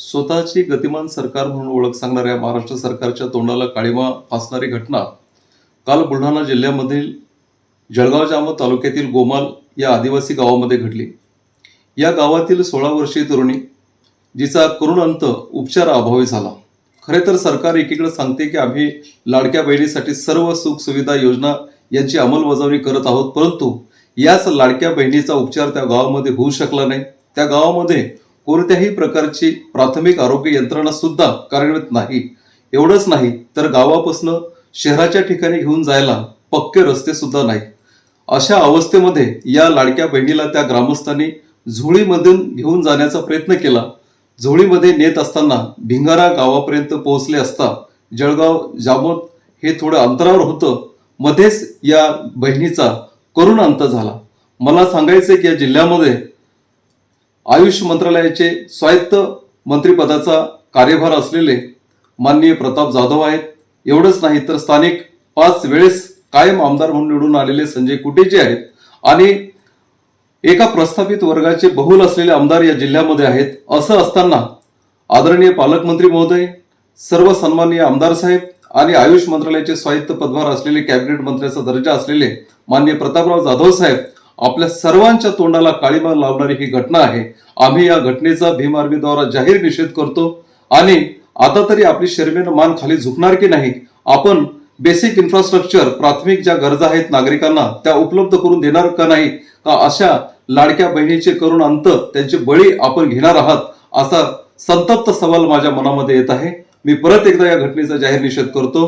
स्वतःची गतिमान सरकार म्हणून ओळख सांगणाऱ्या महाराष्ट्र सरकारच्या तोंडाला काळीमा फासणारी घटना काल बुलढाणा जिल्ह्यामधील जळगाव जामो तालुक्यातील गोमाल या आदिवासी गावामध्ये घडली. या गावातील सोळा वर्षीय तरुणी जिचा करुण अंत उपचाराअभावी झाला. खरे तर सरकार एकीकडे सांगते की आम्ही लाडक्या बहिणीसाठी सर्व सुख सुविधा योजना यांची अंमलबजावणी करत आहोत परंतु याच लाडक्या बहिणीचा उपचार त्या गावामध्ये होऊ शकला नाही. त्या गावामध्ये कोणत्याही प्रकारची प्राथमिक आरोग्य यंत्रणा सुद्धा कार्यान्वित नाही. एवढंच नाही तर गावापासून शहराच्या ठिकाणी घेऊन जायला पक्के रस्ते सुद्धा नाही अशा अवस्थेमध्ये या लाडक्या बहिणीला त्या ग्रामस्थांनी झोळीमधून घेऊन जाण्याचा प्रयत्न केला. झोळीमध्ये नेत असताना भिंगारा गावापर्यंत पोहोचले असता जळगाव जामोद हे थोडं अंतरावर होतं. मध्येच या बहिणीचा करुण अंत झाला. मला सांगायचं की या जिल्ह्यामध्ये आयुष मंत्रालयाचे स्वायत्त मंत्रिपदाचा कार्यभार असलेले माननीय प्रताप जाधव आहेत. एवढंच नाही तर स्थानिक पाच वेळेस कायम आमदार म्हणून निवडून आलेले संजय कुटे जे आहेत आणि एका प्रस्थापित वर्गाचे बहुल असलेले आमदार या जिल्ह्यामध्ये आहेत. असं असताना आदरणीय पालकमंत्री महोदय सर्व सन्माननीय आमदार साहेब आणि आयुष मंत्रालयाचे स्वायत्त पदभार असलेले कॅबिनेट मंत्र्याचा दर्जा असलेले माननीय प्रतापराव जाधव साहेब आपल्या सर्वांच्या तोंडाला काळीमा लावणारी ही घटना आहे. आम्ही या घटनेचा भीम आर्मीद्वारा जाहीर निषेध करतो. आणि आता तरी आपली शर्मेनं मान खाली झुकणार की नाही आपण बेसिक इन्फ्रास्ट्रक्चर प्राथमिक ज्या गरजा आहेत नागरिकांना त्या उपलब्ध करून देणार का नाही का अशा लाडक्या बहिणीचे करून अंत त्यांचे बळी आपण घेणार आहात असा संतप्त सवाल माझ्या मनामध्ये येत आहे. मी परत एकदा या घटनेचा जाहीर निषेध करतो.